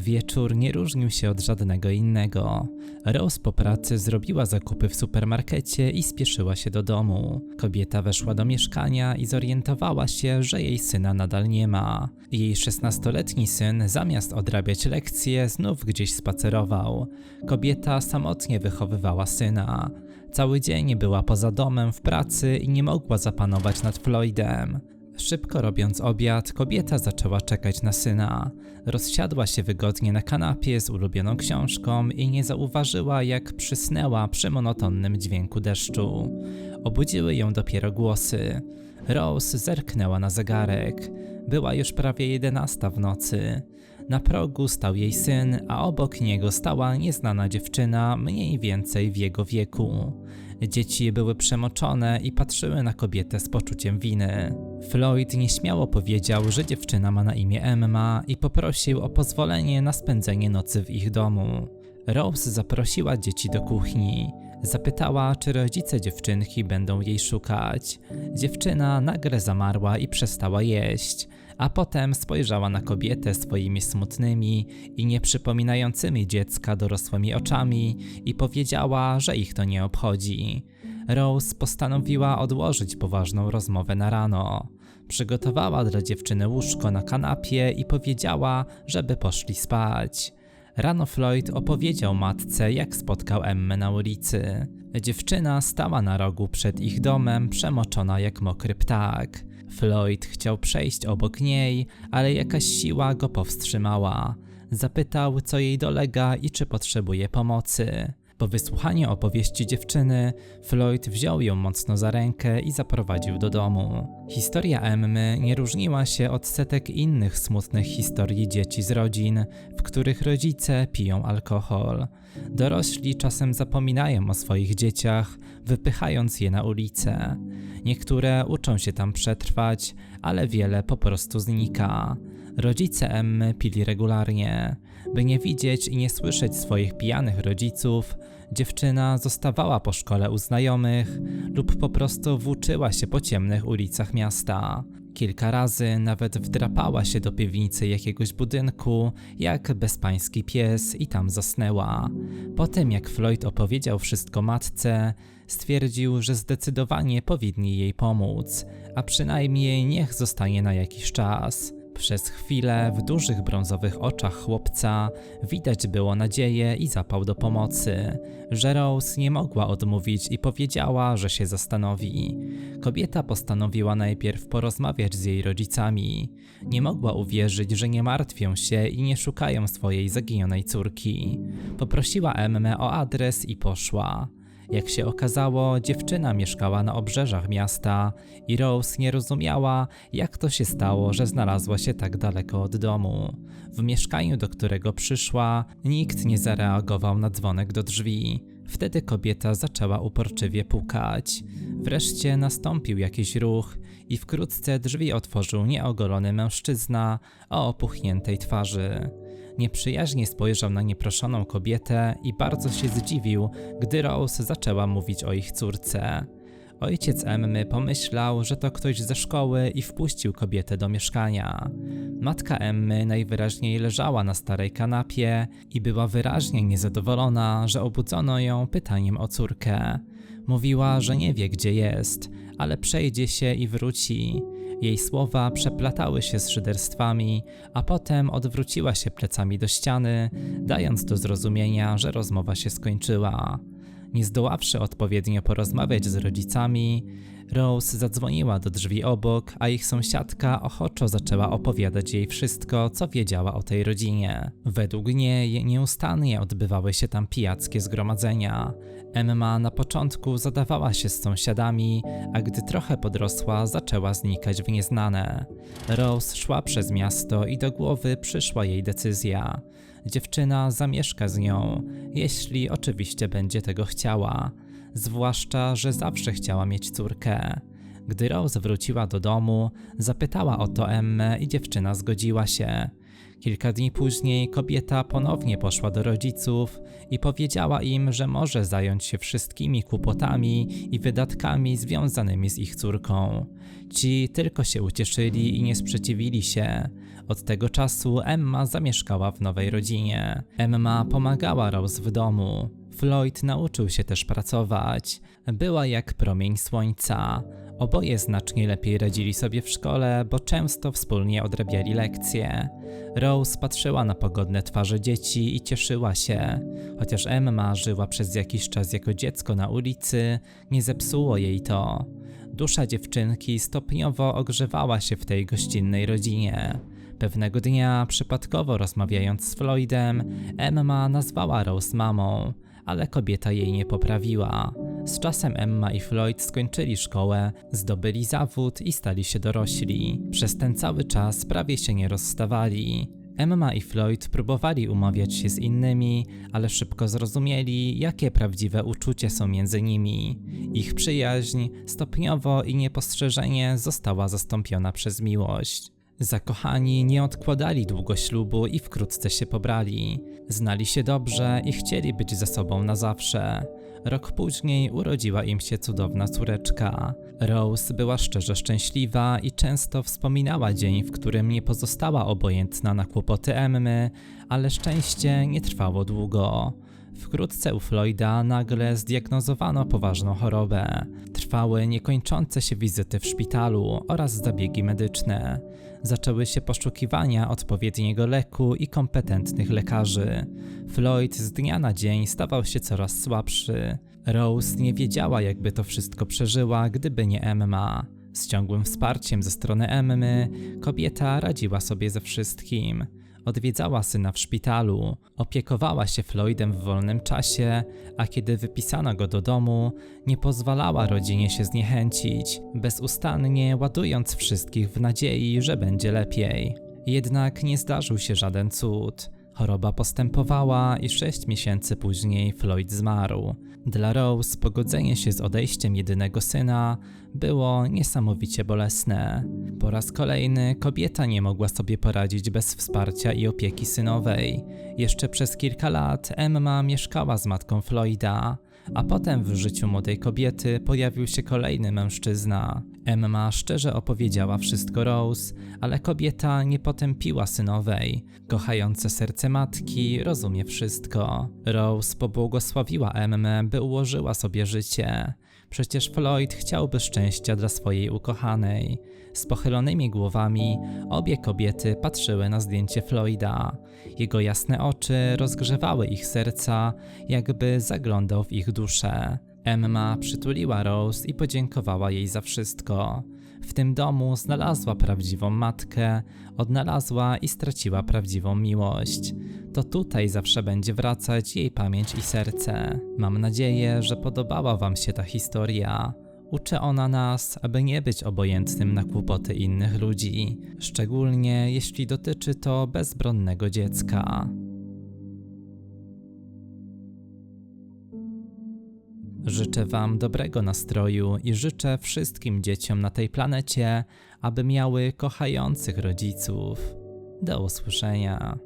Wieczór nie różnił się od żadnego innego. Rose po pracy zrobiła zakupy w supermarkecie i spieszyła się do domu. Kobieta weszła do mieszkania i zorientowała się, że jej syna nadal nie ma. Jej 16-letni syn, zamiast odrabiać lekcje, znów gdzieś spacerował. Kobieta samotnie wychowywała syna. Cały dzień była poza domem w pracy i nie mogła zapanować nad Floydem. Szybko robiąc obiad, kobieta zaczęła czekać na syna. Rozsiadła się wygodnie na kanapie z ulubioną książką i nie zauważyła, jak przysnęła przy monotonnym dźwięku deszczu. Obudziły ją dopiero głosy. Rose zerknęła na zegarek. Była już prawie jedenasta w nocy. Na progu stał jej syn, a obok niego stała nieznana dziewczyna, mniej więcej w jego wieku. Dzieci były przemoczone i patrzyły na kobietę z poczuciem winy. Floyd nieśmiało powiedział, że dziewczyna ma na imię Emma i poprosił o pozwolenie na spędzenie nocy w ich domu. Rose zaprosiła dzieci do kuchni. Zapytała, czy rodzice dziewczynki będą jej szukać. Dziewczyna nagle zamarła i przestała jeść, a potem spojrzała na kobietę swoimi smutnymi i nieprzypominającymi dziecka dorosłymi oczami i powiedziała, że ich to nie obchodzi. Rose postanowiła odłożyć poważną rozmowę na rano. Przygotowała dla dziewczyny łóżko na kanapie i powiedziała, żeby poszli spać. Rano Floyd opowiedział matce, jak spotkał Emmę na ulicy. Dziewczyna stała na rogu przed ich domem, przemoczona jak mokry ptak. Floyd chciał przejść obok niej, ale jakaś siła go powstrzymała. Zapytał, co jej dolega i czy potrzebuje pomocy. Po wysłuchaniu opowieści dziewczyny, Floyd wziął ją mocno za rękę i zaprowadził do domu. Historia Emmy nie różniła się od setek innych smutnych historii dzieci z rodzin, w których rodzice piją alkohol. Dorośli czasem zapominają o swoich dzieciach, wypychając je na ulicę. Niektóre uczą się tam przetrwać, ale wiele po prostu znika. Rodzice Emmy pili regularnie. By nie widzieć i nie słyszeć swoich pijanych rodziców, dziewczyna zostawała po szkole u znajomych lub po prostu włóczyła się po ciemnych ulicach miasta. Kilka razy nawet wdrapała się do piwnicy jakiegoś budynku, jak bezpański pies i tam zasnęła. Po tym jak Floyd opowiedział wszystko matce, stwierdził, że zdecydowanie powinni jej pomóc, a przynajmniej niech zostanie na jakiś czas. Przez chwilę w dużych brązowych oczach chłopca widać było nadzieję i zapał do pomocy, że nie mogła odmówić i powiedziała, że się zastanowi. Kobieta postanowiła najpierw porozmawiać z jej rodzicami. Nie mogła uwierzyć, że nie martwią się i nie szukają swojej zaginionej córki. Poprosiła Emmę o adres i poszła. Jak się okazało, dziewczyna mieszkała na obrzeżach miasta i Rose nie rozumiała, jak to się stało, że znalazła się tak daleko od domu. W mieszkaniu, do którego przyszła, nikt nie zareagował na dzwonek do drzwi. Wtedy kobieta zaczęła uporczywie pukać. Wreszcie nastąpił jakiś ruch i wkrótce drzwi otworzył nieogolony mężczyzna o opuchniętej twarzy. Nieprzyjaźnie spojrzał na nieproszoną kobietę i bardzo się zdziwił, gdy Rose zaczęła mówić o ich córce. Ojciec Emmy pomyślał, że to ktoś ze szkoły i wpuścił kobietę do mieszkania. Matka Emmy najwyraźniej leżała na starej kanapie i była wyraźnie niezadowolona, że obudzono ją pytaniem o córkę. Mówiła, że nie wie gdzie jest, ale przejdzie się i wróci. Jej słowa przeplatały się z szyderstwami, a potem odwróciła się plecami do ściany, dając do zrozumienia, że rozmowa się skończyła. Nie zdoławszy odpowiednio porozmawiać z rodzicami, Rose zadzwoniła do drzwi obok, a ich sąsiadka ochoczo zaczęła opowiadać jej wszystko, co wiedziała o tej rodzinie. Według niej nieustannie odbywały się tam pijackie zgromadzenia. Emma na początku zadawała się z sąsiadami, a gdy trochę podrosła, zaczęła znikać w nieznane. Rose szła przez miasto i do głowy przyszła jej decyzja. Dziewczyna zamieszka z nią, jeśli oczywiście będzie tego chciała zwłaszcza, że zawsze chciała mieć córkę. Gdy Rose wróciła do domu, zapytała o to Emmę i dziewczyna zgodziła się. Kilka dni później kobieta ponownie poszła do rodziców i powiedziała im, że może zająć się wszystkimi kłopotami i wydatkami związanymi z ich córką. Ci tylko się ucieszyli i nie sprzeciwili się. Od tego czasu Emma zamieszkała w nowej rodzinie. Emma pomagała Rose w domu. Floyd nauczył się też pracować. Była jak promień słońca. Oboje znacznie lepiej radzili sobie w szkole, bo często wspólnie odrabiali lekcje. Rose patrzyła na pogodne twarze dzieci i cieszyła się. Chociaż Emma żyła przez jakiś czas jako dziecko na ulicy, nie zepsuło jej to. Dusza dziewczynki stopniowo ogrzewała się w tej gościnnej rodzinie. Pewnego dnia, przypadkowo rozmawiając z Floydem, Emma nazwała Rose mamą, ale kobieta jej nie poprawiła. Z czasem Emma i Floyd skończyli szkołę, zdobyli zawód i stali się dorośli. Przez ten cały czas prawie się nie rozstawali. Emma i Floyd próbowali umawiać się z innymi, ale szybko zrozumieli, jakie prawdziwe uczucia są między nimi. Ich przyjaźń stopniowo i niepostrzeżenie została zastąpiona przez miłość. Zakochani nie odkładali długo ślubu i wkrótce się pobrali. Znali się dobrze i chcieli być ze sobą na zawsze. Rok później urodziła im się cudowna córeczka. Rose była szczerze szczęśliwa i często wspominała dzień, w którym nie pozostała obojętna na kłopoty Emmy, ale szczęście nie trwało długo. Wkrótce u Floyda nagle zdiagnozowano poważną chorobę. Trwały niekończące się wizyty w szpitalu oraz zabiegi medyczne. Zaczęły się poszukiwania odpowiedniego leku i kompetentnych lekarzy. Floyd z dnia na dzień stawał się coraz słabszy. Rose nie wiedziała, jakby to wszystko przeżyła, gdyby nie Emma. Z ciągłym wsparciem ze strony Emmy kobieta radziła sobie ze wszystkim. Odwiedzała syna w szpitalu, opiekowała się Floydem w wolnym czasie, a kiedy wypisano go do domu, nie pozwalała rodzinie się zniechęcić, bezustannie ładując wszystkich w nadziei, że będzie lepiej. Jednak nie zdarzył się żaden cud. Choroba postępowała i sześć miesięcy później Floyd zmarł. Dla Rose pogodzenie się z odejściem jedynego syna było niesamowicie bolesne. Po raz kolejny kobieta nie mogła sobie poradzić bez wsparcia i opieki synowej. Jeszcze przez kilka lat Emma mieszkała z matką Floyda, a potem w życiu młodej kobiety pojawił się kolejny mężczyzna. Emma szczerze opowiedziała wszystko Rose, ale kobieta nie potępiła synowej. Kochające serce matki rozumie wszystko. Rose pobłogosławiła Emmę, by ułożyła sobie życie. Przecież Floyd chciałby szczęścia dla swojej ukochanej. Z pochylonymi głowami obie kobiety patrzyły na zdjęcie Floyda. Jego jasne oczy rozgrzewały ich serca, jakby zaglądał w ich duszę. Emma przytuliła Rose i podziękowała jej za wszystko. W tym domu znalazła prawdziwą matkę, odnalazła i straciła prawdziwą miłość. To tutaj zawsze będzie wracać jej pamięć i serce. Mam nadzieję, że podobała Wam się ta historia. Uczy ona nas, aby nie być obojętnym na kłopoty innych ludzi, szczególnie jeśli dotyczy to bezbronnego dziecka. Życzę Wam dobrego nastroju i życzę wszystkim dzieciom na tej planecie, aby miały kochających rodziców. Do usłyszenia.